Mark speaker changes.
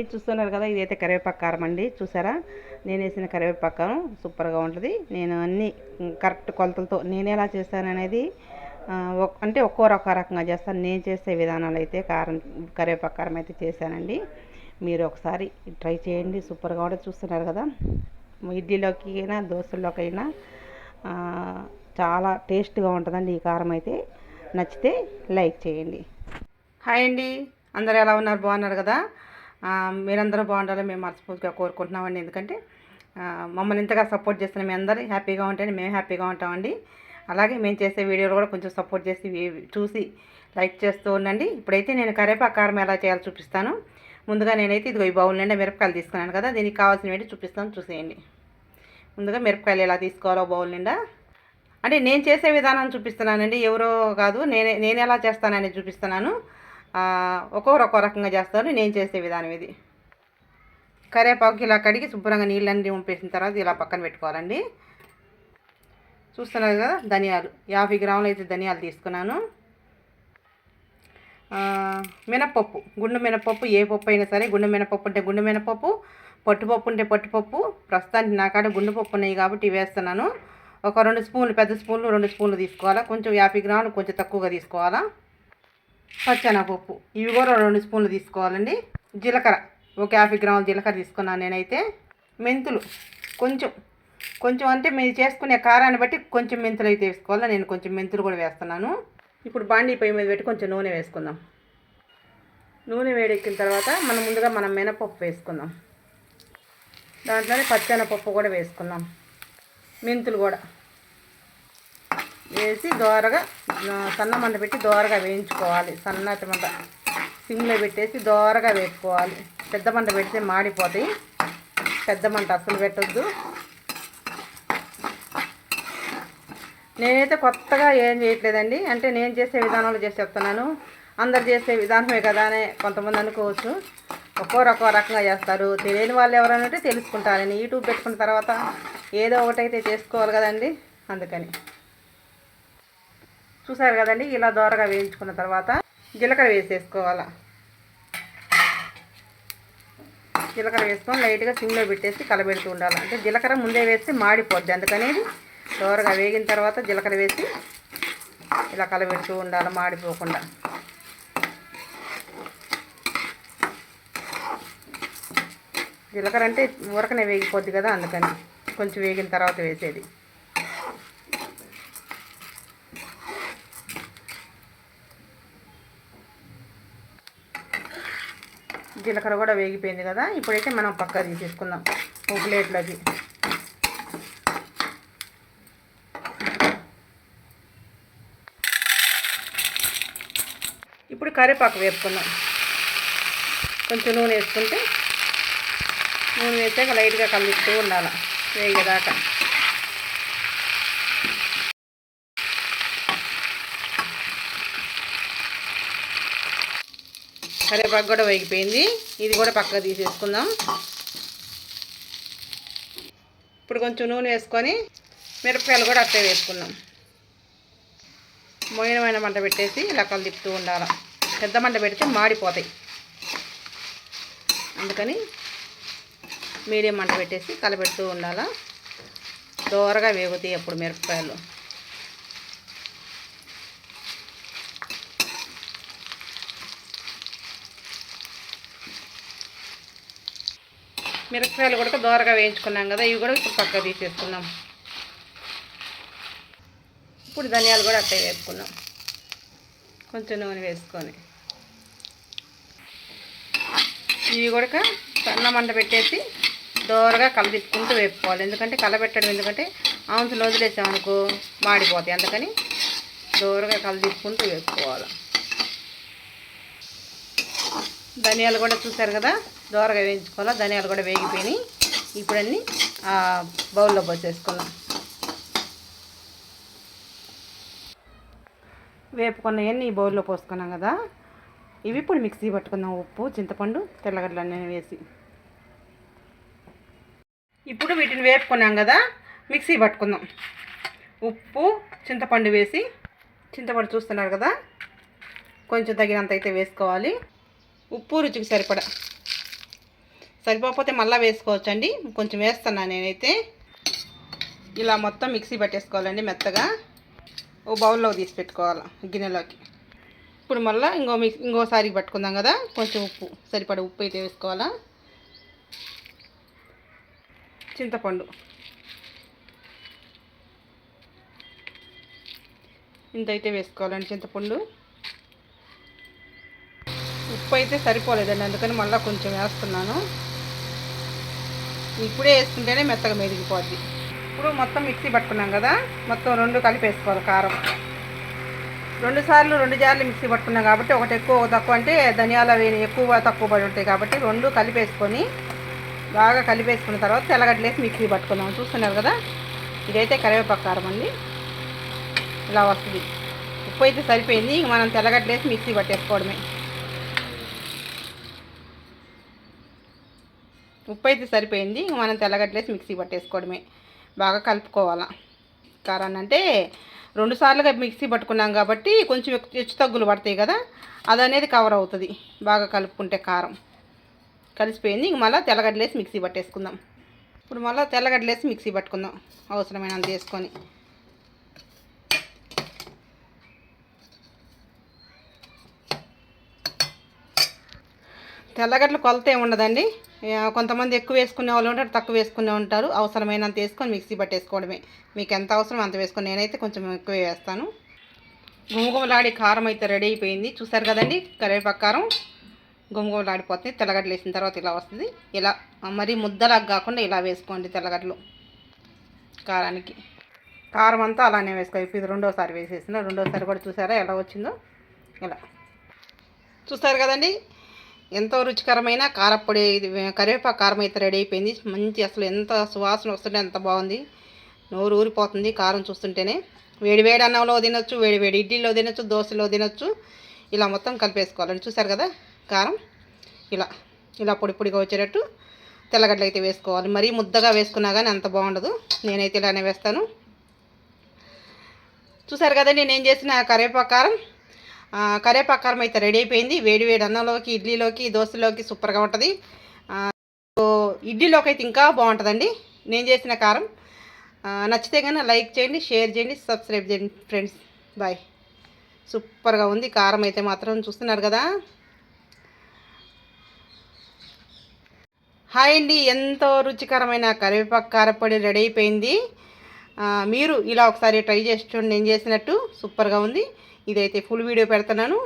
Speaker 1: చూస్తున్నారు కదా ఇదైతే కరివేపాకు కారం అండి. చూసారా? నేను వేసిన కరివేపాకు కారం సూపర్గా ఉంటుంది. నేను అన్ని కరెక్ట్ కొలతలతో నేను ఎలా చేస్తాను అనేది అంటే ఒక్కోరు ఒక్కో రకంగా చేస్తాను. నేను చేసే విధానాలు అయితే కారం కరివేపాకు కారం అయితే చేశానండి. మీరు ఒకసారి ట్రై చేయండి. సూపర్గా ఉంటుంది. చూస్తున్నారు కదా? ఇడ్లీలోకి అయినా దోశల్లోకైనా అయినా చాలా టేస్ట్గా ఉంటుందండి ఈ కారం అయితే. నచ్చితే లైక్ చేయండి. హాయ్ అండి. అందరు ఎలా ఉన్నారు? బాగున్నారు కదా? మీరందరూ బాగుండాలని మేము మనస్ఫూర్తిగా కోరుకుంటున్నామండి. ఎందుకంటే మమ్మల్ని ఇంతగా సపోర్ట్ చేస్తున్న మీ అందరూ హ్యాపీగా ఉంటేనే మేము హ్యాపీగా ఉంటామండి. అలాగే మేము చేసే వీడియోలు కూడా కొంచెం సపోర్ట్ చేసి చూసి లైక్ చేస్తూ ఉండండి. ఇప్పుడైతే నేను కరేపాకు కారం ఎలా చేయాలో చూపిస్తాను. ముందుగా నేనైతే ఇదిగో ఈ బౌల్ నిండా మిరపకాయలు తీసుకున్నాను కదా దీనికి కావాల్సినవి చూపిస్తాను చూసేయండి. ముందుగా మిరపకాయలు ఎలా తీసుకోవాలో బౌల్ నిండా. అంటే నేను చేసే విధానం చూపిస్తున్నానండి ఎవరో కాదు నేనే నేను ఎలా చేస్తానని చూపిస్తున్నాను. ఒక్కొక్కరు ఒక్కో రకంగా చేస్తారు. నేను చేసే విధానం ఇది. కరివేపాకు ఇలా కడిగి శుభ్రంగా నీళ్ళన్నీ ఉంపేసిన తర్వాత ఇలా పక్కన పెట్టుకోవాలండి. చూస్తున్నారు కదా ధనియాలు. యాభై గ్రాములు అయితే ధనియాలు తీసుకున్నాను. మినపప్పు. గుండు మినపప్పు ఏ పప్పు అయినా సరే గుండు మినపప్పు ఉంటే గుండు మినపప్పు పట్టుపప్పు ఉంటే పట్టుపప్పు ప్రస్తుతానికి నా కాడ గుండు పప్పు ఉన్నాయి కాబట్టి వేస్తున్నాను. ఒక రెండు స్పూన్లు పెద్ద స్పూన్లు రెండు స్పూన్లు తీసుకోవాలా. కొంచెం యాభై గ్రాములు కొంచెం తక్కువగా తీసుకోవాలా. పచ్చెనగపప్పు. ఇవి కూడా రెండు స్పూన్లు తీసుకోవాలండి. జీలకర్ర. ఒక యాభై గ్రాముల జీలకర్ర తీసుకున్నాను నేనైతే. మెంతులు. కొంచెం కొంచెం అంటే మీరు చేసుకునే కారాన్ని బట్టి కొంచెం మెంతులు అయితే వేసుకోవాలి? నేను కొంచెం మెంతులు కూడా వేస్తున్నాను. ఇప్పుడు బాండీ పొయ్యి మీద పెట్టి కొంచెం నూనె వేసుకుందాం. నూనె వేడెక్కిన తర్వాత మనం ముందుగా మనం మినపప్పు వేసుకుందాం. దాంట్లోనే పచ్చెనపప్పు కూడా వేసుకుందాం. మెంతులు కూడా. వేసి దోరగా సన్న మంట పెట్టి దోరగా వేయించుకోవాలి. సన్నటి మంట సిమ్లో పెట్టేసి దోరగా వేసుకోవాలి పెద్ద మంట పెడితే మాడిపోతాయి. పెద్ద మంట అసలు పెట్టొద్దు. నేనైతే కొత్తగా ఏం చేయట్లేదండి. అంటే నేను చేసే విధానంలో చేసి చెప్తున్నాను. అందరు చేసే విధానమే కదా అని కొంతమంది అనుకోవచ్చు. ఒక్కోరు ఒక్కో రకంగా చేస్తారు. తెలియని వాళ్ళు ఎవరైనా ఉంటే తెలుసుకుంటారని యూట్యూబ్ పెట్టుకున్న తర్వాత ఏదో ఒకటైతే చేసుకోవాలి కదండి. అందుకని. చూసారు కదండి ఇలా దోరగా వేయించుకున్న తర్వాత జీలకర్ర వేసేసుకోవాలా. జీలకర్ర వేసుకొని లైట్గా సిమ్లో పెట్టేసి కలబెడుతూ ఉండాలి. అంటే జీలకర్ర ముందే వేస్తే మాడిపోద్ది. అందుకని దోరగా వేగిన తర్వాత జీలకర్ర వేసి ఇలా కలబెడుతూ ఉండాలి మాడిపోకుండా. జీలకర్ర అంటే ఊరకనే వేగిపోద్ది కదా అందుకని. కొంచెం వేగిన తర్వాత వేసేది. జీలకర్ర కూడా వేగిపోయింది కదా ఇప్పుడైతే మనం పక్క తీసేసుకుందాం. ఒక ప్లేట్లోకి ఇప్పుడు కరివేపాకు వేసుకుందాం కొంచెం నూనె వేసుకుంటే నూనె వేసాక లైట్గా కలుపుతూ ఉండాలి వేగేదాకా. కరివేపాకు కూడా వేగిపోయింది. ఇది కూడా పక్కకు తీసేసుకుందాం. ఇప్పుడు కొంచెం నూనె వేసుకొని మిరపకాయలు కూడా అట్టే వేసుకుందాం. మోయినమైన మంట పెట్టేసి ఇలా తిప్పుతూ ఉండాలి. పెద్ద మంట పెడితే మాడిపోతాయి. అందుకని మీడియం మంట పెట్టేసి కలపెడుతూ ఉండాలా. దోరగా వేగుతాయి అప్పుడు మిరపకాయలు. మిరపకాయలు కూడా దోరగా వేయించుకున్నాం కదా ఇవి కూడా ఇప్పుడు పక్క తీసేసుకున్నాం ఇప్పుడు ధనియాలు కూడా అట్టే వేసుకున్నాం. కొంచెం నూనె వేసుకొని. ఇవి కూడా సన్న మంట పెట్టేసి దోరగా కలదిప్పుకుంటూ వేపుకోవాలి. ఎందుకంటే కలబెట్టడం ఎందుకంటే ఆంసులు వదిలేసామనుకో మాడిపోతాయి. అందుకని దోరగా కలదిప్పుకుంటూ వేసుకోవాలి ధనియాలు కూడా చూసారు కదా? దోరగా వేయించుకోవాలా? ధనియాలు కూడా వేగిపోయినాయి. ఇప్పుడన్నీ ఆ బౌల్లో పోసేసుకుందాం. వేపుకున్నవన్నీ ఈ బౌల్లో పోసుకున్నాం కదా? ఇవి ఇప్పుడు మిక్సీ పట్టుకుందాం. ఉప్పు చింతపండు తెల్లగడ్డలు అన్నీ వేసి. ఇప్పుడు వీటిని వేపుకున్నాం కదా? మిక్సీ పట్టుకుందాం. ఉప్పు చింతపండు వేసి. చింతపండు చూస్తున్నారు కదా? కొంచెం తగినంత అయితే వేసుకోవాలి. ఉప్పు రుచికి సరిపడా. సరిపోకపోతే మళ్ళీ వేసుకోవచ్చండి. కొంచెం వేస్తున్నా నేనైతే. ఇలా మొత్తం మిక్సీ పట్టేసుకోవాలండి మెత్తగా. ఓ బౌల్లో తీసి పెట్టుకోవాలి గిన్నెలోకి. ఇప్పుడు మళ్ళీ ఇంకో మిక్స్ ఇంకోసారి పట్టుకుందాం కదా. కొంచెం ఉప్పు సరిపడ ఉప్పు అయితే వేసుకోవాలా. చింతపండు. ఇంత అయితే వేసుకోవాలండి చింతపండు. ఉప్పు అయితే సరిపోలేదండి అందుకని మళ్ళీ కొంచెం వేస్తున్నాను. ఇప్పుడే వేసుకుంటేనే మెత్తగా మెరిగిపోద్ది ఇప్పుడు మొత్తం మిక్సీ పట్టుకున్నాం కదా మొత్తం రెండు కలిపి వేసుకోవాలి కారం. రెండు సార్లు రెండు జార్లు మిక్సీ పట్టుకున్నాం కాబట్టి ఒకటి ఎక్కువ తక్కువ అంటే ధనియాలు అవి ఎక్కువ తక్కువ పడి ఉంటాయి కాబట్టి రెండు కలిపేసుకొని బాగా కలిపేసుకున్న తర్వాత తెల్లగడ్డలేసి మిక్సీ పట్టుకుందాం. చూస్తున్నారు కదా? ఇదైతే కరివేపాకు కారం అండి. ఇలా వస్తుంది. ఉప్పు అయితే సరిపోయింది. మనం తెల్లగడ్డలేసి మిక్సీ పట్టేసుకోవడమే. ఉప్పు అయితే సరిపోయింది. ఇంక మనం తెల్లగడ్డలేసి మిక్సీ పట్టేసుకోవడమే. బాగా కలుపుకోవాలా. కారాన్ని అంటే రెండు సార్లుగా మిక్సీ పట్టుకున్నాం కాబట్టి కొంచెం హెచ్చు తగ్గులు పడతాయి కదా అది అనేది కవర్ అవుతుంది. బాగా కలుపుకుంటే కారం. కలిసిపోయింది. ఇంక మళ్ళీ తెల్లగడ్డలేసి మిక్సీ పట్టేసుకుందాం. ఇప్పుడు మళ్ళీ తెల్లగడ్డలేసి మిక్సీ పట్టుకుందాం. అవసరమైనంత వేసుకొని. తెల్లగడ్డలు కొలత ఏముండదండి కొంతమంది ఎక్కువ వేసుకునే వాళ్ళు ఉంటారు తక్కువ వేసుకునే ఉంటారు. అవసరమైనంత వేసుకొని మిక్సీ పట్టేసుకోవడమే. మీకు ఎంత అవసరం అంత వేసుకొని నేనైతే కొంచెం ఎక్కువ వేస్తాను. గుమగుమలాడి కారం అయితే రెడీ అయిపోయింది. చూసారు కదండి కరివేపాకు గుమగుమలాడిపోతుంది. తెల్లగడ్డలు వేసిన తర్వాత ఇలా వస్తుంది. ఇలా మరీ ముద్దలాగా కాకుండా ఇలా వేసుకోండి తెల్లగడ్డలు కారానికి. కారం అంతా అలానే వేసుకో ఇప్పుడు ఇది రెండోసారి వేసేసిన. రెండోసారి కూడా చూసారా ఎలా వచ్చిందో? ఇలా. చూస్తారు కదండి ఎంతో రుచికరమైన కారప్పొడి కరివేపాకు కారం అయితే రెడీ అయిపోయింది. మంచి అసలు ఎంత సువాసన వస్తుంటే ఎంత బాగుంది. నోరు ఊరిపోతుంది కారం చూస్తుంటేనే. వేడి వేడి అన్నంలో తినొచ్చు వేడి వేడి ఇడ్లీలో తినొచ్చు దోశలో తినొచ్చు. ఇలా మొత్తం కలిపేసుకోవాలండి. చూసారు కదా? కారం ఇలా ఇలా పొడి పొడిగా వచ్చేటట్టు తెల్లగడ్డలు అయితే వేసుకోవాలి. మరీ ముద్దగా వేసుకున్నా కానీ అంత బాగుండదు. నేనైతే ఇలానే వేస్తాను. చూసారు కదండి నేను చేసిన? కరివేపాకు కారం ఆ, కారం అయితే రెడీ అయిపోయింది. వేడి వేడి అన్నంలోకి ఇడ్లీలోకి దోశలోకి సూపర్గా ఉంటుంది. సో ఇడ్లీలోకి అయితే ఇంకా బాగుంటుందండి. నేను చేసిన కారం. నచ్చితే కానీ లైక్ చేయండి షేర్ చేయండి సబ్స్క్రైబ్ చేయండి ఫ్రెండ్స్. బాయ్. సూపర్గా ఉంది. కారం అయితే మాత్రం చూస్తున్నారు కదా. హాయ్ అండి. ఎంతో రుచికరమైన కరివేపాకు కారపొడి రెడీ అయిపోయింది. మీరు ఇలా ఒకసారి ట్రై చేసి చూడండి. నేను చేసినట్టు సూపర్గా ఉంది. ఇదైతే ఫుల్ వీడియో పెడుతున్నాను.